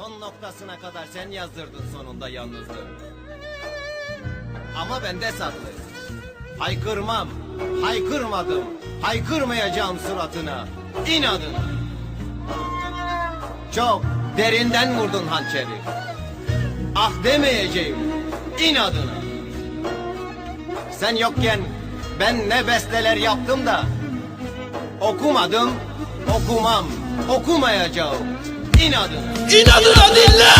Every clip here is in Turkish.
Son noktasına kadar sen yazdırdın sonunda yalnızlığı. Ama bende saklı. Haykırmam, haykırmadım, haykırmayacağım suratına, inadına. Çok derinden vurdun hançeri. Ah demeyeceğim, inadına. Sen yokken ben ne besteler yaptım da okumadım, okumam, okumayacağım, inadına. İnadına dinle.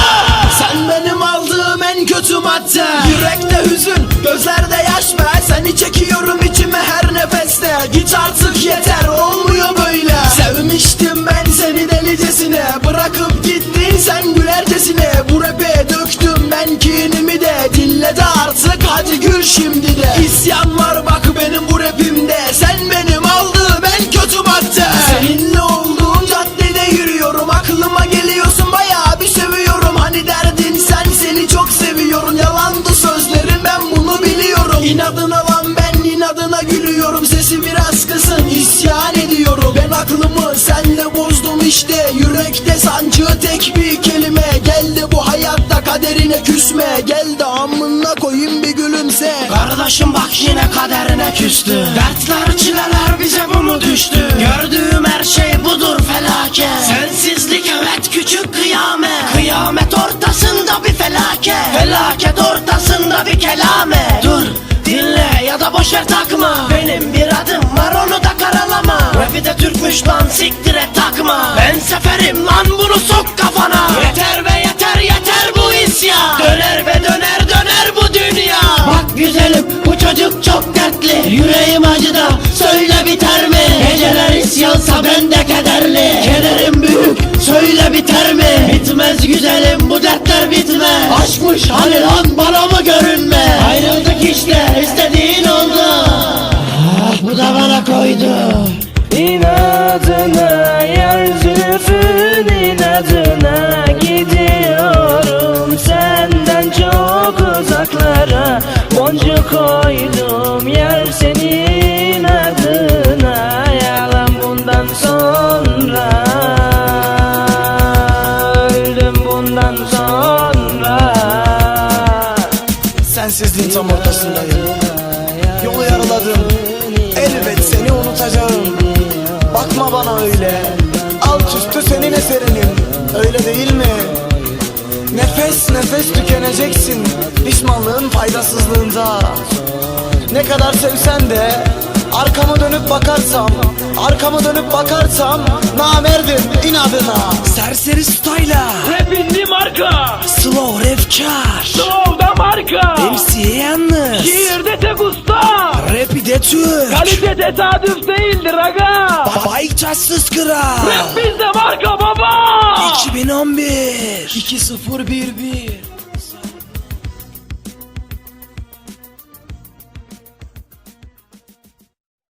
Sen benim aldığım en kötü madde. Yürekte hüzün, gözlerde yaş be Seni çekiyorum içime her nefeste. Git artık yeter, olmuyor böyle. Sevmiştim ben seni delicesine. Bırakıp gittin sen gülercesine. Bu rap'e döktüm ben kinimi de. Dinle de artık hadi gül şimdi de. İsyan var bak benim işte Yürekte sancı tek bir kelime. Geldi bu hayatta kaderine küsme. Gel de amına koyayım bir gülümse. Kardeşim bak yine kaderine küstü. Dertler çileler bize bu mu düştü? Gördüğüm her şey budur felaket. Sensizlik evet küçük kıyamet. Kıyamet ortasında bir felaket. Felaket ortasında bir kelamet. Dur dinle ya da boşver takma. Benim bir adım var onu da karalama Türkmüş lan siktir et takma. Ben seferim lan bunu sok kafana. Yeter ve yeter yeter bu isyan. Döner ve döner döner bu dünya. Bak güzelim bu çocuk çok dertli. Yüreğim acıda söyle biter mi? Geceler isyansa ben de kederli. Kederim büyük söyle biter mi? Bitmez güzelim bu dertler bitmez. Aşkmış hani lan bana mı görünme Ayrıldık işte istediğin oldu. Ah bu da bana koydu Boncuk koydum yer senin adına yalan bundan sonra. Öldüm bundan sonra. Sensizliğin tam ortasındayım. Yolu yarıladım Elbet seni unutacağım. Bakma bana öyle Nefes nefes tükeneceksin Pişmanlığın faydasızlığında. Ne kadar sevsen de Arkamı dönüp bakarsam Arkamı dönüp bakarsam Namerdim inadına. Serseri stayla Rapindi marka. Slow refkar Slow'da marka. MC'ye yalnız. Şiirde tek usta. Rapi de Türk. Kalite tesadüf değildir aga. Bayçatsız kral Rap bizde marka 2011 2011